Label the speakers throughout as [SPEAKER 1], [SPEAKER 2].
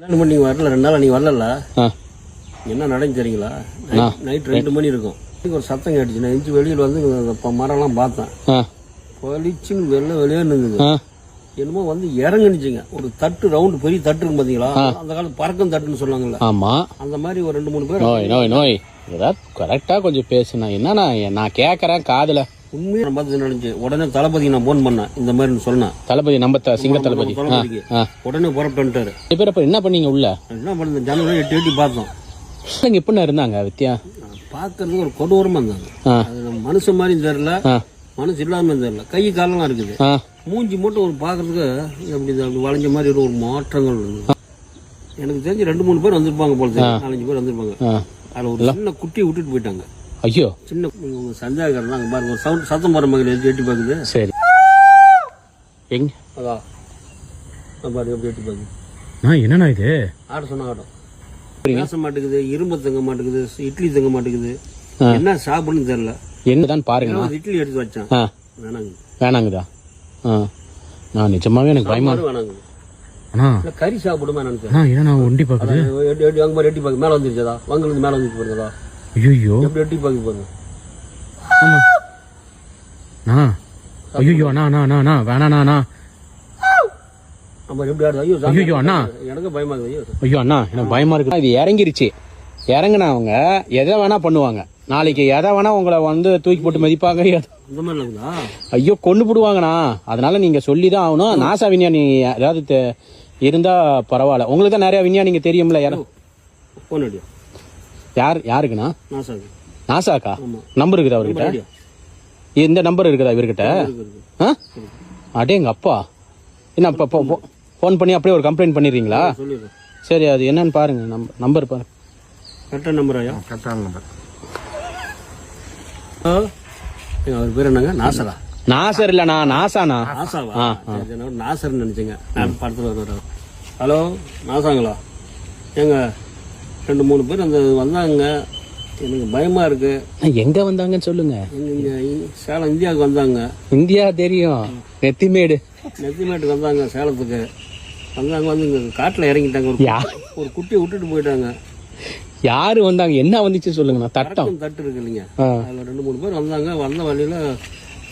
[SPEAKER 1] ரெண்டு மணி வரல? ரெண்டு நாள் நீ வரல என்ன நடந்து தெரியுங்களா? நைட் ரெண்டு மணி இருக்கும். ஒரு சத்தம் கேட்டுச்சு. நான் எஞ்சி வெளியில் வந்து மரம்லாம் பார்த்தேன். பளிச்சுன்னு வெளில வெளியே நின்றுது என்னமோ வந்து இறங்குனுச்சுங்க. ஒரு தட்டு ரவுண்டு பெரிய தட்டு இருக்கும் பார்த்தீங்களா அந்த காலத்து பறக்கும் தட்டுன்னு சொல்லுவாங்கல்ல.
[SPEAKER 2] ஆமாம்
[SPEAKER 1] அந்த மாதிரி ஒரு ரெண்டு மூணு பேர்
[SPEAKER 2] நோய் நோய் நோய். ஏதாவது கரெக்டாக கொஞ்சம் பேசுனா என்னண்ணா? நான் கேட்குறேன் காதில்.
[SPEAKER 1] உண்மையாக பார்த்து நடந்துச்சு உடனே தளபதி நான் ஃபோன் பண்ணேன். இந்த மாதிரி சொன்னேன்.
[SPEAKER 2] தளபதி நம்ம சிங்க தளபதி.
[SPEAKER 1] உடனே புறப்பட்டு வந்துட்டாரு
[SPEAKER 2] ரெண்டு பேர் அப்போ என்ன பண்ணீங்க உள்ள?
[SPEAKER 1] என்ன பண்ண ஜனவரி எட்டி எட்டி பார்த்தோம்.
[SPEAKER 2] இங்கே எப்படிண்ணா இருந்தாங்க வித்யா?
[SPEAKER 1] பார்க்கறதுக்கு ஒரு கொடூரமாக இருந்தாங்க அது மனுஷன் மாதிரி தெரியல. மனசு இல்லாமல் தெரியல. கை காலெல்லாம் இருக்குது. மூஞ்சி மட்டும் ஒரு இது அப்படி வளைஞ்ச மாதிரி ஒரு மாற்றங்கள் எனக்கு தெரிஞ்சு ரெண்டு மூணு பேர் வந்திருப்பாங்க போல. நாலஞ்சு பேர் வந்திருப்பாங்க. அதில் ஒரு சின்ன குட்டியை விட்டுட்டு போயிட்டாங்க.
[SPEAKER 2] ஐயோ.
[SPEAKER 1] சின்ன உங்க சந்தேகம் தான் பாருங்க ஒரு சவுண்ட் சத்தம் போகிற மாதிரி எட்டி எட்டி பார்க்குது
[SPEAKER 2] சரி. எங்க?
[SPEAKER 1] அதான் அது பாருங்க எப்படி எட்டி பார்க்குது
[SPEAKER 2] நான் என்னண்ணா இது?
[SPEAKER 1] ஆட சொன்ன ஆடம் பேச மாட்டேங்குது இரும்பு தங்க மாட்டேங்குது இட்லி தங்க மாட்டேங்குது. என்ன சாப்பிடுன்னு தெரியல.
[SPEAKER 2] என்னதான் பாருங்கண்ணா.
[SPEAKER 1] ஒரு இட்லி எடுத்து வச்சேன். வேணாங்க.
[SPEAKER 2] வேணாங்குதா? ஆ. நான் நிஜமாவே எனக்கு பயமா
[SPEAKER 1] வேணாங்க. கறி சாப்பிடுமா நினைச்சேன்
[SPEAKER 2] அண்ணா ஏன்னா ஒண்டி பார்க்குது
[SPEAKER 1] எட்டி பார்க்க மேலே வந்துருச்சதா வங்கிலிருந்து மேலே வந்துச்சு பாருங்கதா
[SPEAKER 2] ஐயோ
[SPEAKER 1] எப்படி எட்டி பார்க்க பாருங்க
[SPEAKER 2] ஆமா. அண்ணா ஐயோ அண்ணா அண்ணா அண்ணா அண்ணா வேணாண்ணா அண்ணா
[SPEAKER 1] ஐயோ
[SPEAKER 2] அண்ணா.
[SPEAKER 1] எனக்கு பயமா ஐயோ.
[SPEAKER 2] அண்ணா எனக்கு பயமா இருக்கு. இது இறங்கிருச்சு. இறங்குனவங்க எதை வேணா பண்ணுவாங்க. நாளைக்கு எதை வேணா உங்களை வந்து தூக்கி போட்டு மதிப்பாங்க. ஐயோ கொண்டு போடுவாங்கண்ணா. அதனால நீங்க சொல்லி தான் ஆகணும் நாசா விஞ்ஞானி ஏதாவது இருந்தா பரவாயில்ல. உங்களுக்கு தான் நிறைய விஞ்ஞானிங்க தெரியும்ல யாரும்
[SPEAKER 1] அடியா?
[SPEAKER 2] யார் யாருக்குண்ணா? நாசாக்கா. நம்பர் இருக்குதா அவர்கிட்ட? இந்த நம்பர் இருக்குதா இவர்கிட்ட? அடே எங்க அப்பா. என்ன இப்போ ஃபோன் பண்ணி அப்படியே ஒரு கம்ப்ளைண்ட் பண்ணிடுறீங்களா? சரி அது என்னன்னு பாருங்க. நம்பர் நம்பர் பாருங்க
[SPEAKER 1] கரெக்டாக நம்பர் ஐயா?
[SPEAKER 3] கரெக்டான நம்பர்.
[SPEAKER 1] அவர் பேர் என்னங்க? நாசரா?
[SPEAKER 2] நாசர் இல்லண்ணா நாசாண்ணா.
[SPEAKER 1] நாசாவா? சரி, சரி, நான் நாசர்னு நினைச்சேங்க. நான் படத்தில் வருவார் ஹலோ நாசாங்களா? ஏங்க ரெண்டு மூணு பேர் அந்த வந்தாங்க. எனக்கு பயமா இருக்கு.
[SPEAKER 2] எங்க வந்தாங்கன்னு சொல்லுங்க.
[SPEAKER 1] எங்க இங்க இ- சேலம் இந்தியாவுக்கு வந்தாங்க.
[SPEAKER 2] இந்தியா தெரியும். நெத்திமேடு.
[SPEAKER 1] நெத்திமேட்டுக்கு வந்தாங்க சேலத்துக்கு. வந்தாங்க வந்து இங்க காட்டில் இறங்கிட்டாங்க. ஒரு ஒரு குட்டியை விட்டுட்டு போயிட்டாங்க.
[SPEAKER 2] யாரு வந்தாங்க? என்ன வந்துச்சு சொல்லுங்கண்ணா தட்டம்.
[SPEAKER 1] தட்டு இருக்கு இல்லைங்க. அதில் ரெண்டு மூணு பேர் வந்தாங்க. வந்த வழியில்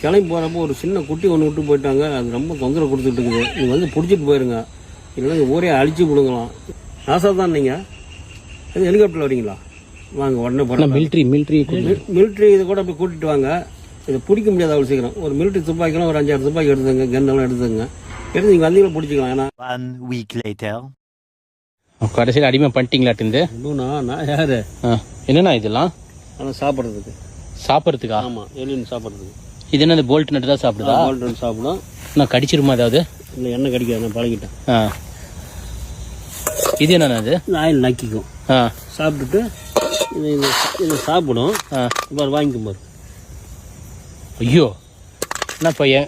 [SPEAKER 1] கிளம்பி போகிறப்போ ஒரு சின்ன குட்டி ஒன்று விட்டு போயிட்டாங்க. அது ரொம்ப தொந்தரவு கொடுத்துட்டு இருக்குது. நீங்கள் வந்து பிடிச்சிட்டு போயிருங்க. இல்லைன்னா ஊரே அழிச்சு விடுங்களாம் ஆசா தான் நீங்கள் அது ஹெலிகாப்டரில் வரீங்களா? வாங்க உடனே போகிறேன்
[SPEAKER 2] மிலிட்ரி மிலிட்ரி
[SPEAKER 1] மிலிட்ரி இதை கூட அப்படி கூட்டிட்டு வாங்க. இதை பிடிக்க முடியாது அவ்வளோ சீக்கிரம். ஒரு மிலிட்ரி துப்பாக்கிலாம் ஒரு அஞ்சாறு துப்பாக்கி எடுத்துங்க கன்னெல்லாம் எடுத்துங்க எடுத்து நீங்கள் வந்தீங்களா பிடிச்சிக்கலாம். ஏன்னா
[SPEAKER 4] One week later.
[SPEAKER 2] கடைசியில் அடிமை பண்ணிட்டீங்களாட்டு
[SPEAKER 1] இன்னும்ண்ணா நான் யார்?
[SPEAKER 2] என்னண்ணா இதெல்லாம்?
[SPEAKER 1] ஆனால் சாப்பிட்றதுக்கு.
[SPEAKER 2] சாப்பிட்றதுக்கா?
[SPEAKER 1] ஆமாம் எலின்னு சாப்பிட்றதுக்கு.
[SPEAKER 2] இது என்ன போல்ட் நட்டு தான் சாப்பிடுதா?
[SPEAKER 1] கோல்டன் சாப்பிடும்.
[SPEAKER 2] நான் கடிச்சிருமா ஏதாவது?
[SPEAKER 1] இல்லை எண்ணெய் கடிக்காது நான் பழகிட்டேன்.
[SPEAKER 2] ஆ. இது
[SPEAKER 1] இந்த ஆயில் நக்கிக்கும்.
[SPEAKER 2] ஆ.
[SPEAKER 1] சாப்பிட்டுட்டு இது இது இதை சாப்பிடும். பாரு வாங்கிக்கும் பாரு.
[SPEAKER 2] ஐயோ என்ன பையன்?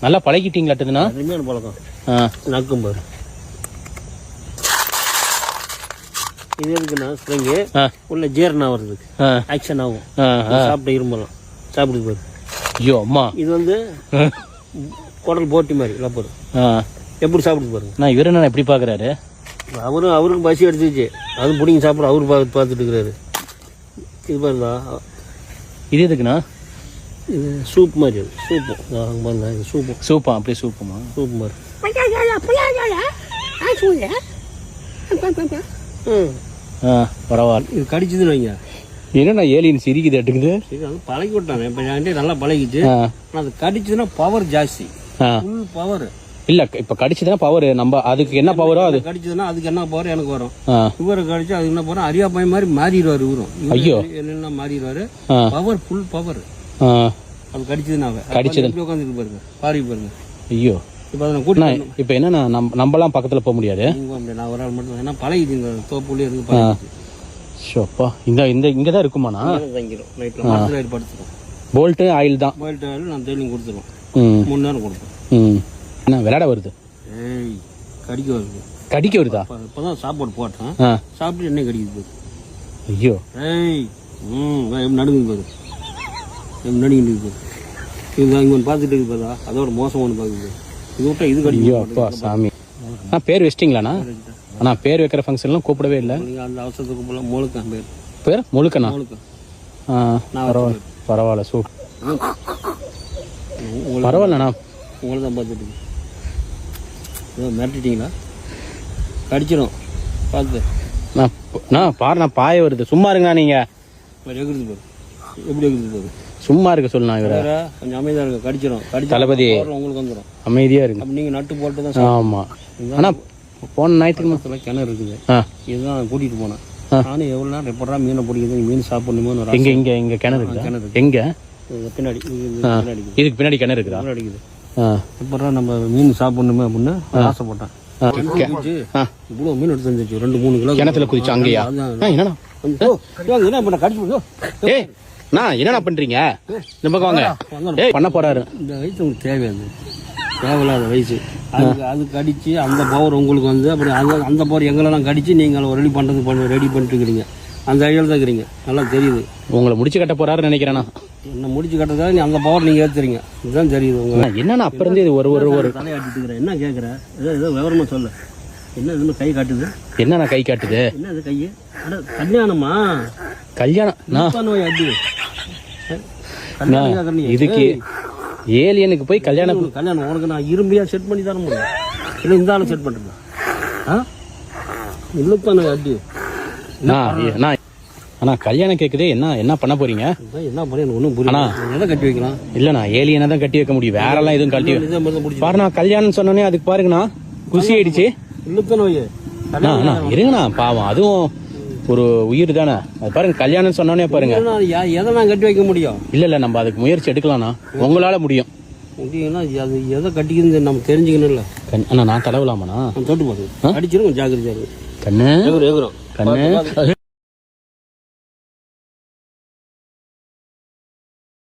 [SPEAKER 2] நல்லா பழகிட்டீங்களாட்டுதுண்ணா
[SPEAKER 1] அருமையான பழக்கம்.
[SPEAKER 2] ஆ.
[SPEAKER 1] நக்கும் பாரு. இது எதுக்குண்ணா? ஸ்ப்ரிங்கு.
[SPEAKER 2] ஆ.
[SPEAKER 1] உள்ள ஜீரணம் ஆகுறதுக்கு
[SPEAKER 2] ஆ.
[SPEAKER 1] ஆக்ஷன் ஆகும்.
[SPEAKER 2] ஆ ஆ.
[SPEAKER 1] சாப்பிட்ட இரும்பலாம் சாப்பிடுது பாரு.
[SPEAKER 2] ஐயோ அம்மா.
[SPEAKER 1] இது வந்து. குடல் போட்டி மாதிரி லப்பர்.
[SPEAKER 2] ஆ.
[SPEAKER 1] எப்படி சாப்பிடுது பாருங்க.
[SPEAKER 2] நான் இவர் என்ன எப்படி பார்க்குறாரு
[SPEAKER 1] அவரும் அவருக்கும் பசி எடுத்துச்சு அது பிடிங்கி சாப்பிட அவரு பார்த்து பார்த்துட்டு இருக்கிறாரு. இது பாருங்க
[SPEAKER 2] இது எதுக்குண்ணா?
[SPEAKER 1] இது சூப் மாதிரி. அது சூப்பு அங்கே பாருங்க இது சூப்பு.
[SPEAKER 2] சூப்பா? அப்படியே சூப்புமா?
[SPEAKER 1] சூப்பு மாதிரி. ம்
[SPEAKER 2] ஆ பரவாயில்ல.
[SPEAKER 1] இது கடிச்சதுன்னு வைங்க.
[SPEAKER 2] என்னண்ணா ஏலியன் சிரிக்குது எடுக்குது
[SPEAKER 1] சரி அது பழகி விட்டாங்க இப்போ என்கிட்ட நல்லா பழகிச்சு ஆனால் அது கடிச்சதுன்னா பவர் ஜாஸ்தி. ஃபுல் பவர்
[SPEAKER 2] இல்ல இப்ப கடிச்சதுன்னா பவர் நம்ம அதுக்கு என்ன பவரோ அது?
[SPEAKER 1] கடிச்சதுன்னா அதுக்கு என்ன பவர் எனக்கு வரும். இவரை கடிச்சு அதுக்கு என்ன பவர் அரியா பையன் மாதிரி மாறிடுவார் இவரும்.
[SPEAKER 2] ஐயோ.
[SPEAKER 1] என்ன மாறிடுவாரு? பவர் ஃபுல் பவர் அது கடிச்சதுன்னா
[SPEAKER 2] கடிச்சது.
[SPEAKER 1] உட்காந்துருக்கு பாருங்க பாருங்க பாருங்க
[SPEAKER 2] ஐயோ.
[SPEAKER 1] இப்போ
[SPEAKER 2] என்னன்னா நம்ம நம்மலாம் பக்கத்துல போக முடியாது.
[SPEAKER 1] நான் ஒரு ஆள் மட்டும் ஏன்னா பழகிது இந்த தோப்புலேயே இருந்து பழகிச்சு
[SPEAKER 2] ஷோப்பா இந்த இந்த இங்க தான் இருக்குமாண்ணா
[SPEAKER 1] தங்கிடும் நைட்டில் மரத்தில்
[SPEAKER 2] போல்ட்டு ஆயில் தான்.
[SPEAKER 1] போயிட்டு ஆயில் நான் டெய்லியும் கொடுத்துருவோம். மூணு நேரம் கொடுப்பேன்
[SPEAKER 2] ம். என்ன விளையாட வருது?
[SPEAKER 1] ஏய் கடிக்க வருது.
[SPEAKER 2] கடிக்க வருதா?
[SPEAKER 1] இப்போ தான் சாப்பாடு போட்டேன். சாப்பிட்டு என்ன கடிக்குது
[SPEAKER 2] ஐயோ.
[SPEAKER 1] ஏய் ம் நடுங்குது பாரு. நடுங்கிட்டு பாரு. இதுதான் இங்கே ஒன்று பார்த்துட்டு இருக்கு பார்த்தா அதோட மோசம் ஒன்று பார்க்குது இது விட்டா இது
[SPEAKER 2] ஐயோ
[SPEAKER 1] கடிக்கும்
[SPEAKER 2] அப்பா சாமி. ஆ பேர் வச்சிட்டிங்களாண்ணா? ஆனா பேர் வைக்கிற ஃபங்க்ஷன்லாம் கூப்பிடவே இல்லை.
[SPEAKER 1] நீங்கள் அந்த அவசரத்துக்கு போல முழுக்கம் பேர்.
[SPEAKER 2] பேர்? முழுக்கண்ணா
[SPEAKER 1] முழுக்கம்
[SPEAKER 2] ஆ, பரவாயில்ல பரவாயில்ல சூ பரவாயில்லண்ணா
[SPEAKER 1] உங்களை தான் பார்த்துட்டு மிரட்டிட்டீங்களா? கடிச்சிடும் பார்த்து.
[SPEAKER 2] நான் நான் பாரு நான் பாய வருது. சும்மா இருங்கண்ணா நீங்க.
[SPEAKER 1] பாரு, எகுறுது பாரு எப்படி எகுறுது பாரு
[SPEAKER 2] சும்மா இருக்க இவரை.
[SPEAKER 1] வேற கொஞ்சம் அமைதியாக இருக்க கடிச்சிடும் கடிச்சு
[SPEAKER 2] தளபதி.
[SPEAKER 1] உங்களுக்கு வந்துடும்
[SPEAKER 2] அமைதியா இருங்க.
[SPEAKER 1] அப்போ நீங்கள் நட்டு போட்டு தான்
[SPEAKER 2] ஆமா. ஆனா போன ஞாயிற்றுக்கிழமை
[SPEAKER 1] கிணறு இருக்குது. இதுதான் கூட்டிகிட்டு போனேன். நானும் எவ்வளோ நேரம் எப்படா மீனை பிடிக்குது மீன் சாப்பிடணுமோன்னு
[SPEAKER 2] எங்க இங்க இங்க கிணறு இருக்குதா
[SPEAKER 1] கிணறு.
[SPEAKER 2] எங்க.
[SPEAKER 1] பின்னாடி இருக்குது.
[SPEAKER 2] இதுக்கு பின்னாடி கிணறு இருக்குதா?
[SPEAKER 1] கிணறு அடிக்குது எப்படா நம்ம மீன் சாப்பிடணுமே அப்படின்னு ஆசைப்பட்டேன். இவ்வளோ மீன் எடுத்து வந்துச்சு ரெண்டு மூணு கிலோ
[SPEAKER 2] கிணத்துல குதிச்சு. அங்கேயா? என்னண்ணா
[SPEAKER 1] என்ன கடிச்சு.
[SPEAKER 2] ஏய் நான் பண்றீங்க? இந்த பக்கம் வாங்க. ஏய் பண்ண போறாரு.
[SPEAKER 1] இந்த வயசு உங்களுக்கு தேவையாது தேவையில்லாத வயசு. அதுக்கு அது கடிச்சு அந்த பவர் உங்களுக்கு வந்து அப்படி அந்த அந்த பவர் எங்களெல்லாம் கடிச்சு நீங்கள் ரெடி பண்ணுறது பண்ண ரெடி பண்ணிட்டு இருக்கிறீங்க. அந்த ஐடியாவில் தான் இருக்கிறீங்க. நல்லா தெரியுது.
[SPEAKER 2] உங்களை முடிச்சு கட்ட போறாருன்னு நினைக்கிறேண்ணா
[SPEAKER 1] என்ன முடிச்சு கட்டுறதுக்காக நீ அந்த பவர் நீங்கள் ஏற்றுறீங்க இதுதான் தெரியுது உங்க
[SPEAKER 2] அண்ணா, என்னண்ணா அப்ப இருந்து இது ஒரு ஒரு ஒரு
[SPEAKER 1] தலையாட்டிட்டு இருக்கிறேன். என்ன கேட்குற ஏதோ ஏதோ விவரமா சொல்லு. என்ன இதுன்னு கை காட்டுது?
[SPEAKER 2] என்னண்ணா கை காட்டுது?
[SPEAKER 1] என்ன இது கையை அட கல்யாணமா?
[SPEAKER 2] கல்யாணம்
[SPEAKER 1] கேக்குறீங்க.
[SPEAKER 2] இதுக்கு ஏலியனுக்கு போய் கல்யாணம்
[SPEAKER 1] கல்யாணம் உனக்கு நான் இரும்பியா செட் பண்ணி தர முடியும்? இல்லை இந்த ஆளை செட் பண்ணுறேன் ஆ? இல்லத்தானே அடி.
[SPEAKER 2] நான் அண்ணா கல்யாணம் கேக்குதே என்ன என்ன பண்ண போறீங்க?
[SPEAKER 1] என்ன பண்ண எனக்கு ஒன்றும் புரியல. எதை கட்டி வைக்கலாம்?
[SPEAKER 2] இல்லண்ணா ஏலியனை தான் கட்டி வைக்க முடியும். வேற எல்லாம் எதுவும் கட்டி பாருண்ணா கல்யாணம் சொன்னோன்னே அதுக்கு பாருங்கண்ணா. குசி ஆயிடுச்சு.
[SPEAKER 1] இல்லத்தானே நோய்.
[SPEAKER 2] அண்ணா அண்ணா இருங்கண்ணா பாவம். அதுவும் ஒரு உயிர் தானே. அது பாருங்க கல்யாணம் சொன்னோன்னே பாருங்க.
[SPEAKER 1] எதை நான் கட்டி வைக்க முடியும்?
[SPEAKER 2] இல்ல இல்ல நம்ம அதுக்கு முயற்சி எடுக்கலாம்ண்ணா. உங்களால முடியும்.
[SPEAKER 1] முடியும்னா அது எதை கட்டிக்கிறது நம்ம தெரிஞ்சுக்கணும்ல
[SPEAKER 2] கண்- அண்ணா நான் தடவலாமாண்ணா?
[SPEAKER 1] தொட்டு போகுது அடிச்சிடும் கொஞ்சம் ஜாக்கிரதையா இருக்கு
[SPEAKER 2] கண்ணு. கண்ணு.